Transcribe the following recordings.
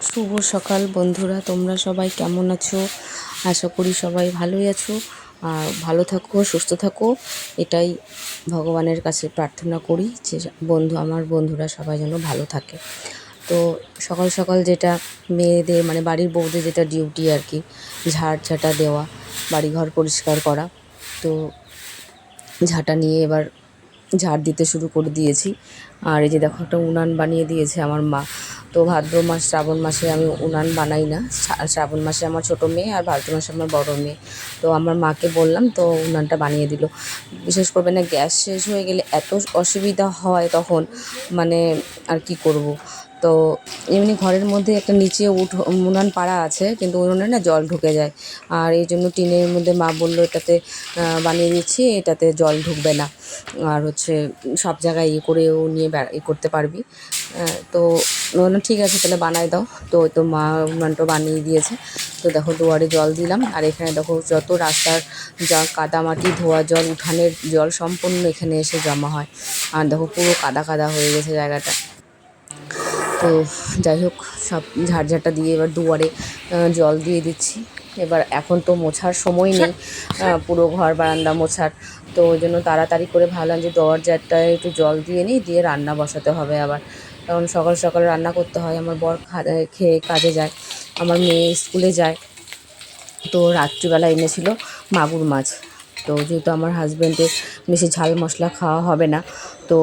শুভ সকাল বন্ধুরা, তোমরা সবাই কেমন আছো? আশা করি সবাই ভালোই আছো আর ভালো থাকো, সুস্থ থাকো। এটাই ভগবানের কাছে প্রার্থনা করি যে বন্ধু, আমার বন্ধুরা সবাই যেন ভালো থাকে। তো সকাল সকাল যেটা মেয়েদের মানে বাড়ির বউদের যেটা ডিউটি আর কি, ঝাড় ঝাঁটা দেওয়া, বাড়িঘর পরিষ্কার করা, তো ঝাঁটা নিয়ে এবার ঝাড় দিতে শুরু করে দিয়েছি। আর এই যে দেখো একটা উনান বানিয়ে দিয়েছে আমার মা। তো ভাদ্র মাস, শ্রাবণ মাসে আমি উনান বানাই না। শ্রাবণ মাসে আমার ছোটো মেয়ে আর ভাদ্র মাসে আমার বড় মেয়ে। তো আমার মাকে বললাম, তো উনানটা বানিয়ে দিল। বিশেষ করে না, গ্যাস শেষ হয়ে গেলে এত অসুবিধা হয় তখন মানে আর কি করব? তো এমনি ঘরের মধ্যে একটা নিচে উঠ, উনান পাড়া আছে, কিন্তু উনুনে না জল ঢুকে যায়। আর এই জন্য টিনের মধ্যে মা বলল, এটাতে বানিয়ে দিচ্ছি, এটাতে জল ঢুকবে না। আর হচ্ছে সব জায়গায় ইয়ে করেও নিয়ে বেড়া করতে পারবি। তো বললাম, ঠিক আছে, তাহলে বানাই দাও। তো তো মা উনানটা বানিয়ে দিয়েছে। তো দেখো, দুয়ারে জল দিলাম। আর এখানে দেখো, যত রাস্তার যা কাদামাটি, ধোয়া জল, উঠানের জল সম্পূর্ণ এখানে এসে জমা হয়। আর দেখো, পুরো কাদা কাদা হয়ে গেছে জায়গাটা। তো যাই হোক, সব ঝাড়ঝাঁটা দিয়ে এবার দুয়ারে জল দিয়ে দিচ্ছি। এবার এখন তো মোছার সময় নেই পুরো ঘর বারান্দা মোছার। তো ওই জন্য তাড়াতাড়ি করে ভাবলাম যে দরজাটায় একটু জল দিয়ে নিই দিয়ে রান্না বসাতে হবে আবার। কারণ সকাল সকাল রান্না করতে হয় আমার বর খেয়ে কাজে যায় আমার মেয়ে স্কুলে যায়। তো রাত্রিবেলা এনেছিল মাগুর মাছ। তো যেহেতু আমার হাজব্যান্ডের বেশি ঝাল মশলা খাওয়া হবে না তো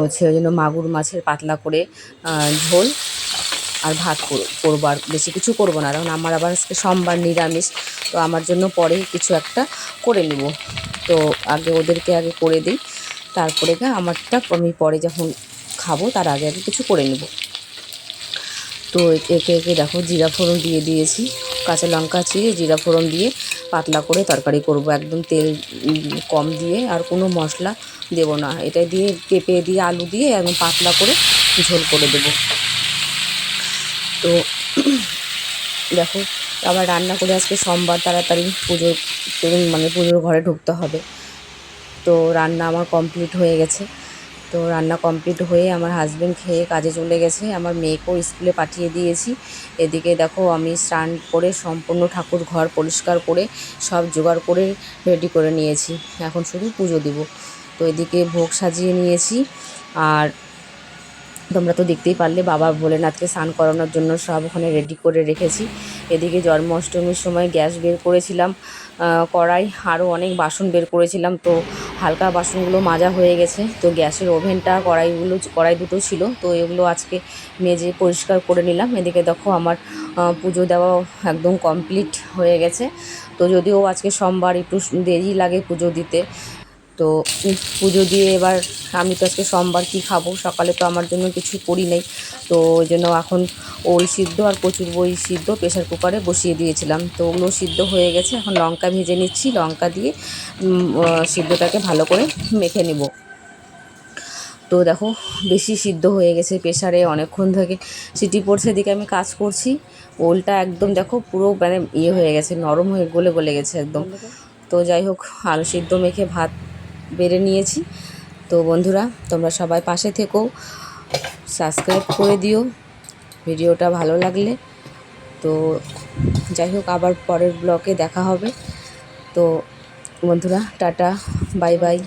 ওই জন্য মাগুর মাছের পাতলা করে ঝোল আর ভাত কর- করব আর বেশি কিছু করব না। কারণ আমার আবার আজকে সোমবার নিরামিষ, তো আমার জন্য পরে কিছু একটা করে নিব। তো আগে ওদেরকে আগে করে দিই, তারপরে গা আমারটা আমি পরে যখন খাব, তার আগে আগে কিছু করে নেব। তো একে একে দেখো জিরা ফোড়ন দিয়ে দিয়েছি, কাঁচা লঙ্কা চিড়ে, জিরা ফোড়ন দিয়ে পাতলা করে তরকারি করব। একদম তেল কম দিয়ে আর কোনো মশলা দেব না। এটা দিয়ে পেঁপে দিয়ে আলু দিয়ে একদম পাতলা করে ঝোল করে দেবো। তো দেখো, আবার রান্না করে আজকে সোমবার তাড়াতাড়ি পুজোর মানে পুজোর ঘরে ঢুকতে হবে। তো রান্না আমার কমপ্লিট হয়ে গেছে। তো রান্না কমপ্লিট হয়ে আমার হাজব্যান্ড খেয়ে কাজে চলে গেছে। আমার মেয়েকেও স্কুলে পাঠিয়ে দিয়েছি। এদিকে দেখো, আমি স্নান করে সম্পূর্ণ ঠাকুর ঘর পরিষ্কার করে সব জোগাড় করে রেডি করে নিয়েছি। এখন শুধু পুজো দিব। তো এদিকে ভোগ সাজিয়ে নিয়েছি। আর তোমরা তো দেখতেই পারলে, বাবা ভোলেনাথকে স্নান করানোর জন্য সব ওখানে রেডি করে রেখেছি। এদিকে জন্মাষ্টমীর সময় গ্যাস বের করেছিলাম কড়াই আরও অনেক বাসন বের করেছিলাম, তো হালকা বাসনগুলো মাজা হয়ে গেছে। তো গ্যাসের ওভেনটা, কড়াইগুলো, কড়াই দুটো ছিল, তো এগুলো আজকে মেজে পরিষ্কার করে নিলাম। এদিকে দেখো আমার পুজো দেওয়া একদম কমপ্লিট হয়ে গেছে। তো যদিও আজকে সোমবার, একটু দেরি লাগে পুজো দিতে তো পুজো দিয়ে এবার আমি তো আজকে সোমবার কী খাব? সকালে তো আমার জন্য কিছু করি নাই। তো ওই জন্য এখন ওল সিদ্ধ আর কচুর বই সিদ্ধ প্রেশার কুকারে বসিয়ে দিয়েছিলাম। তো ওগুলো সিদ্ধ হয়ে গেছে। এখন লঙ্কা ভেজে নিচ্ছি। লঙ্কা দিয়ে সিদ্ধটাকে ভালো করে মেখে নিব। তো দেখো, বেশি সিদ্ধ হয়ে গেছে প্রেশারে অনেকক্ষণ থেকে সিটি পড়ছে, এদিকে আমি কাজ করছি। ওলটা একদম দেখো, পুরো মানে ইয়ে হয়ে গেছে, নরম হয়ে গলে গলে গেছে একদম। তো যাই হোক, আলু সিদ্ধ মেখে ভাত বেড়ে নিয়েছি। তো বন্ধুরা, তোমরা সবাই পাশে থেকো, সাবস্ক্রাইব করে দিও, ভিডিওটা ভালো লাগলে। তো যাই হোক, আবার পরের ব্লকে দেখা হবে। তো বন্ধুরা, টাটা, বাই বাই।